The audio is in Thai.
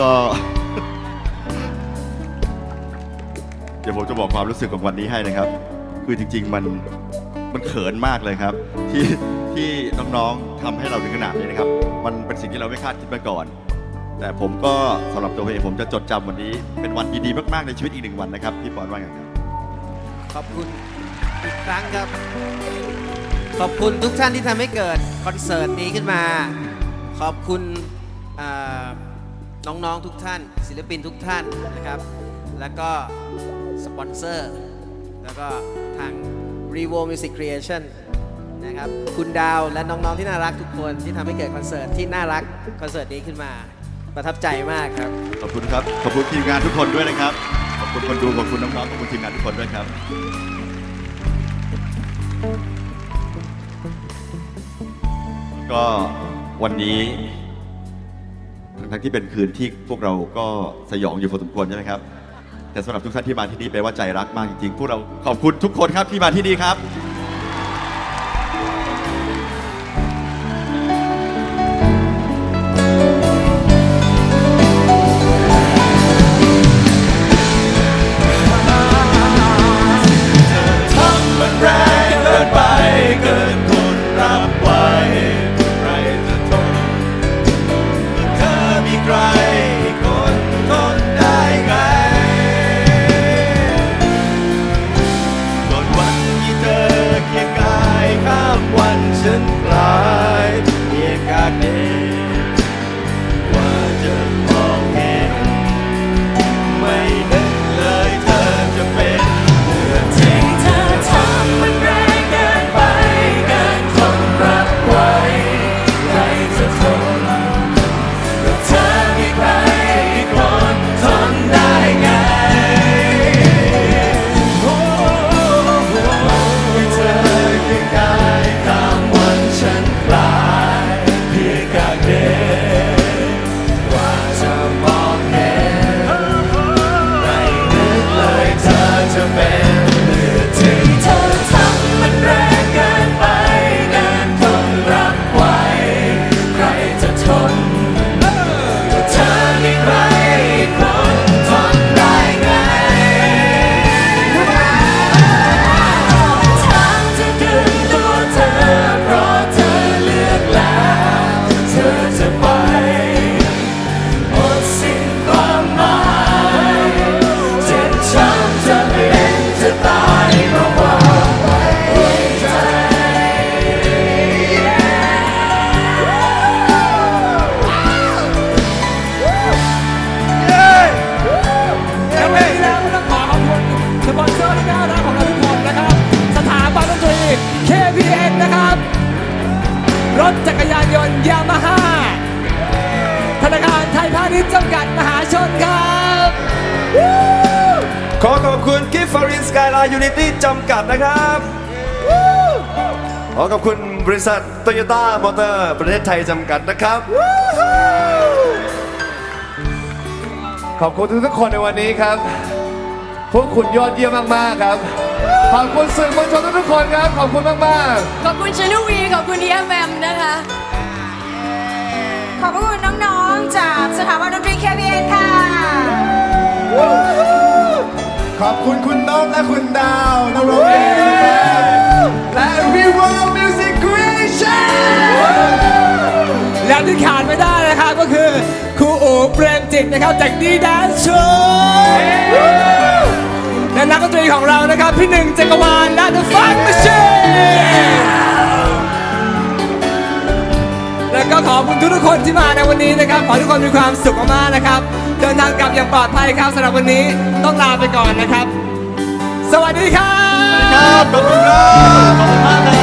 ก็ เดี๋ยวผมจะบอกความรู้สึกของวันนี้ให้นะครับ คือจริง ๆ มันมันเขินมากเลยครับ ที่ที่น้องๆทำให้เราถึงขนาดนี้นะครับ มันเป็นสิ่งที่เราไม่คาดคิดมาก่อน แต่ผมก็สำหรับตัวเองผมจะจดจำวันนี้ เป็นวันดีๆมากๆในชีวิตอีกหนึ่งวันนะครับพี่ปอนว่าไงครับขอบคุณอีกครั้งครับ ขอบคุณทุกท่านที่ทำให้เกิดคอนเสิร์ตนี้ขึ้นมา ขอบคุณอ่า น้องๆทุกท่าน ศิลปินทุกท่านนะครับ แล้วก็สปอนเซอร์ แล้วก็ทาง Revo Music Creation นะครับคุณดาวและน้องๆที่น่ารักทุกคนที่ทำให้เกิดคอนเสิร์ตที่น่ารักคอนเสิร์ตนี้ขึ้นมาประทับใจมากครับ ขอบคุณครับ ขอบคุณทีมงานทุกคนด้วยนะครับ ขอบคุณคนดูขอบคุณน้องๆขอบคุณทีมงานทุกคนด้วยครับ ก็วันนี้ ทั้งที่เป็นคืนที่พวกเราก็สยองอยู่พอสมควรใช่ไหมครับ แต่สำหรับทุกท่านที่มาที่นี่แปลว่าใจรักมากจริงๆ พวกเราขอบคุณทุกคนครับที่มาที่นี่ครับ พาณิชย์จำกัดมหาชนครับขอขอบคุณกิฟฟารินสกายไลน์ยูนิตี้จำกัดนะครับ ขอขอบคุณบริษัทโตโยต้ามอเตอร์ประเทศไทยจำกัดนะครับ ขอบคุณทุกๆคนในวันนี้ครับ พวกคุณยอดเยี่ยมมากๆครับ ขอบคุณสื่อมวลชนทุกๆคนครับ ขอบคุณมากๆ ขอบคุณชนุวีขอบคุณ EFM นะคะ ขอบพระคุณน้องๆ จากสถาบันดนตรี KPN ค่ะ ขอบคุณคุณน้องและคุณดาวนรงค์เองนะครับและ Vivo Music Creation และที่ขาดไม่ได้นะครับก็คือครูอู๋เปรมจิตนะครับจากดีแดนโชและนักดนตรีของเรานะครับ พี่หนึ่งจักรวาลและ The Fun ขอบคุณทุกๆคนที่มาในวันนี้นะครับ ขอทุกคนมีความสุขมากๆนะครับ เดินทางกลับอย่างปลอดภัยครับสำหรับวันนี้ต้องลาไปก่อนนะครับ สวัสดีครับ ครับขอบคุณครับขอบคุณมากเลย